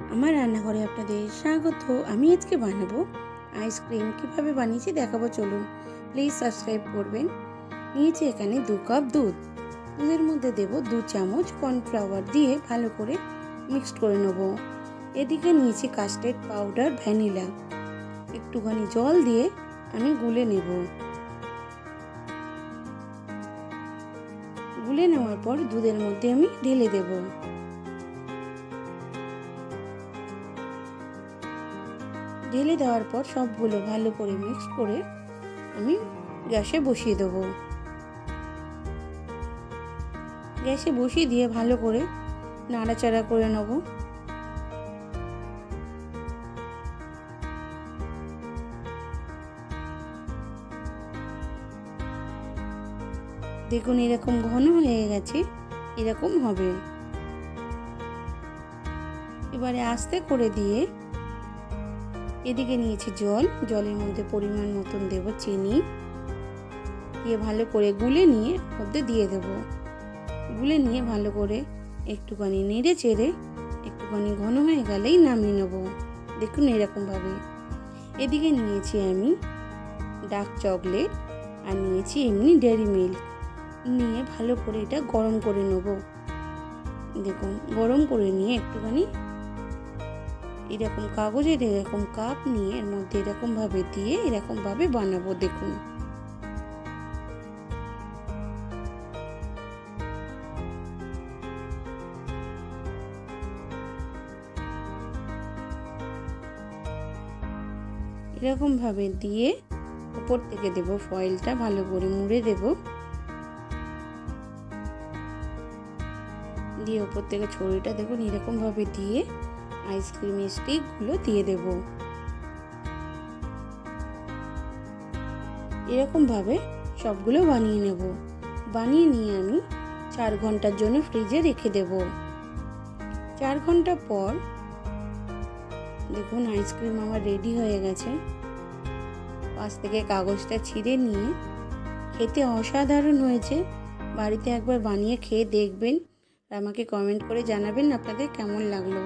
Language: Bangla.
আমার রান্নাঘরে আপনাদের স্বাগত। আমি আজকে বানাবো আইসক্রিম। কীভাবে বানিয়েছি দেখাবো, চলুন। প্লিজ সাবস্ক্রাইব করবেন। নিয়েছি এখানে দু কাপ দুধ। দুধের মধ্যে দেব দু চামচ কর্নফ্লাওয়ার দিয়ে ভালো করে মিক্সড করে নেব। এদিকে নিয়েছি কাস্টার্ড পাউডার, ভ্যানিলা। একটুখানি জল দিয়ে আমি গুলে নেব। গুলে নেওয়ার পর দুধের মধ্যে আমি ঢেলে দেবো। ঢেলে দেওয়ার পর সবগুলো ভালো করে মিক্স করে আমি গ্যাসে বসিয়ে দেবো। গ্যাসে বসিয়ে দিয়ে ভালো করে নাড়াচাড়া করে নেব। দেখুন এরকম ঘন হয়ে গেছে, এরকম হবে। এবারে আস্তে করে দিয়ে এদিকে নিয়েছি জল। জলের মধ্যে পরিমাণ মতন দেব চিনি। দিয়ে ভালো করে গুলে নিয়ে মধ্যে দিয়ে দেব। গুলে নিয়ে ভালো করে একটুখানি নেড়ে চেড়ে একটুখানি ঘন হয়ে গেলেই নামিয়ে নেব। দেখুন এরকমভাবে। এদিকে নিয়েছি আমি ডার্ক চকলেট আর নিয়েছি এমনি ডেয়ারি মিল্ক। নিয়ে ভালো করে এটা গরম করে নেব। দেখুন গরম করে নিয়ে একটুখানি এরকম কাগজের এরকম কাপ নিয়ে এর মধ্যে এরকমভাবে দিয়ে এরকমভাবে বানাবো, দেখুন। এরকমভাবে দিয়ে উপর থেকে দেব ফয়েলটা, ভালো করে মুড়ে দেব। দিয়ে উপর থেকে ছড়িটা, দেখুন, এরকমভাবে দিয়ে আইসক্রিমের স্টিকগুলো দিয়ে দেব। এরকমভাবে সবগুলো বানিয়ে নেব। বানিয়ে নিয়ে আমি চার ঘণ্টার জন্য ফ্রিজে রেখে দেব। চার ঘণ্টা পর দেখুন আইসক্রিম আমার রেডি হয়ে গেছে। পাশ থেকে কাগজটা ছিঁড়ে নিয়ে খেতে অসাধারণ হয়েছে। বাড়িতে একবার বানিয়ে খেয়ে দেখবেন। আর আমাকে কমেন্ট করে জানাবেন আপনাদের কেমন লাগল।